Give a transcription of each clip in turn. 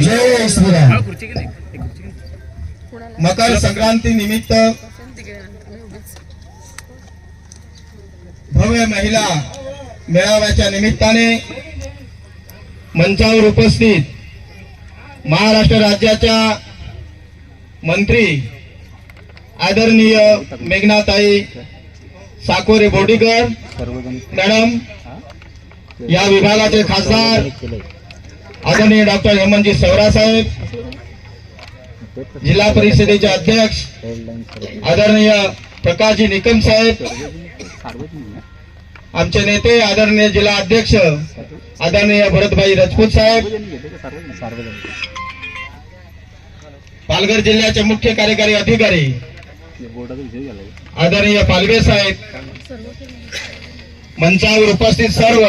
जय श्रीराम मकर संक्रांती निमित्त भव्य महिला मेळाव्याच्या निमित्ताने मंचावर उपस्थित महाराष्ट्र राज्याच्या मंत्री आदरणीय मेघनाताई साकोरे बोर्डीकर मॅडम या विभागाचे खासदार आदरणीय डॉक्टर हेमंतजी सवरा साहेब जिल्हा परिषदेचे अध्यक्ष आदरणीय प्रकाशजी निकम साहेब आमचे नेते आदरणीय जिल्हा अध्यक्ष आदरणीय भरतभाई राजपूत साहेब पालघर जिल्ह्याचे मुख्य कार्यकारी अधिकारी आदरणीय पालवे साहेब मंचावर उपस्थित सर्व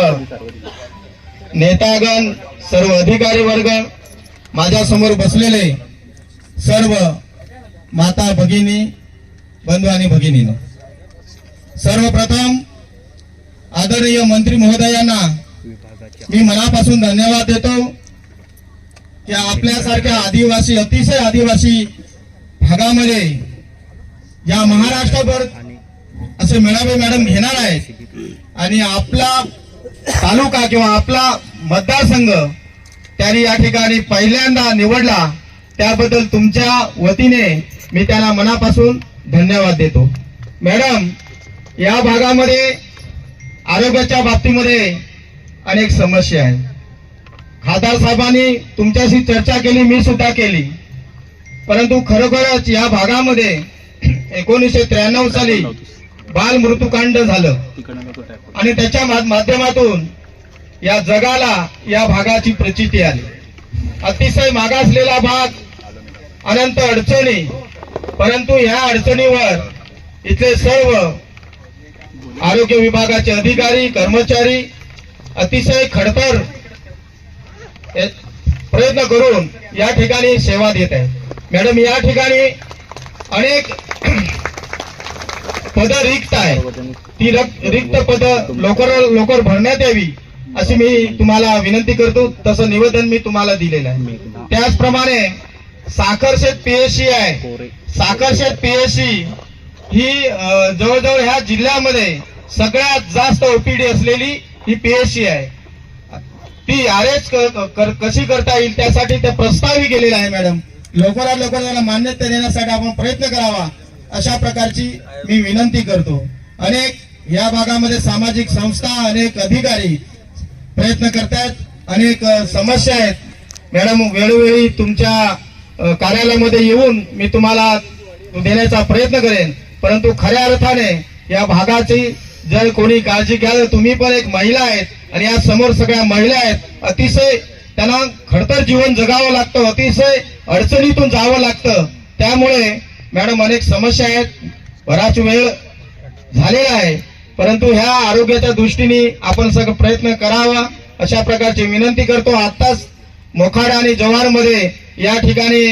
नेतागण सर्व अधिकारी वर्ग माझ्यासमोर बसलेले सर्व माता भगिनी बंधू आणि भगिनीनं. सर्वप्रथम आदरणीय मंत्री महोदयांना मी मनापासून धन्यवाद देतो की आपल्यासारख्या आदिवासी अतिशय आदिवासी भागामध्ये या महाराष्ट्रभर असे मेळावे मॅडम घेणार आहेत. आणि आपला तालुका किंवा आपला मतदारसंघ त्यांनी या ठिकाणी पहिल्यांदा निवडला त्याबद्दल तुमच्या वतीने मी त्यांना मनापासून धन्यवाद देतो. मॅडम या भागामध्ये आरोग्याच्या बाबतीमध्ये अनेक समस्या आहेत. खासदार साहेबांनी तुमच्याशी चर्चा केली मी सुद्धा केली. परंतु खरोखरच या भागामध्ये एकोणीसशे त्र्याण्णव साली बाल मृत्यूकांड झालं. आणि त्याच्या मा- माध्यमातून या जगाला या भागाची प्रचिती आली. अतिशय मागासलेला भाग अनंत अडचणी. परंतु ह्या अडचणीवर इथले सर्व आरोग्य विभागाचे अधिकारी कर्मचारी अतिशय खडतर प्रयत्न करून या ठिकाणी सेवा देत आहे मॅडम या ठिकाणी अनेक पद रिक्त आहे ती रिक्त पद लवकर लवकर भरण्यात यावी. अशी मी तुम्हाला विनंती करतो तसं निवेदन मी तुम्हाला दिलेलं आहे. त्याचप्रमाणे साखरशेत पीएससी आहे. साखरशेत पीएससी ही जवळजवळ ह्या जिल्ह्यामध्ये सगळ्यात जास्त ओपीडी असलेली ही पीएससी आहे. ती अरेंज कशी करता येईल त्यासाठी ते प्रस्तावही केलेला आहे मॅडम. लवकरात लवकर त्यांना मान्यता देण्यासाठी आपण प्रयत्न करावा अशा प्रकारची मी विनंती करतो. अनेक या भागामध्ये सामाजिक संस्था अनेक अधिकारी प्रयत्न करतायत. अनेक समस्या आहेत. मॅडम वेळोवेळी तुमच्या कार्यालयामध्ये येऊन मी तुम्हाला देण्याचा प्रयत्न करेन. परंतु खऱ्या अर्थाने या भागाची जर कोणी काळजी घ्याल तुम्ही पण एक महिला आहेत आणि या समोर सगळ्या महिला आहेत. अतिशय त्यांना खडतर जीवन जगावं लागतं अतिशय अडचणीतून जावं लागतं. त्यामुळे मॅडम अनेक समस्या आहेत. बराच वेळ झालेला आहे. परंतु ह्या आरोग्याच्या दृष्टीने आपण सगळं प्रयत्न करावा अशा प्रकारची विनंती करतो. आताच मोखाडा आणि जव्हारमध्ये या ठिकाणी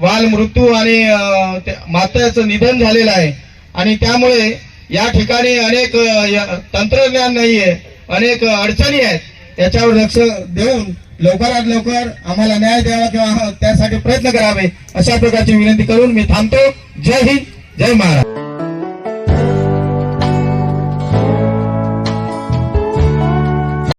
बाल मृत्यू आणि मात्याचं निधन झालेलं आहे. आणि त्यामुळे या ठिकाणी अनेक तंत्रज्ञान नाहीये अनेक अडचणी आहेत. याच्यावर लक्ष देऊन लवकरात लवकर आम्हाला न्याय द्यावा किंवा त्यासाठी प्रयत्न करावे अशा प्रकारची विनंती करून मी थांबतो. जय हिंद जय महाराज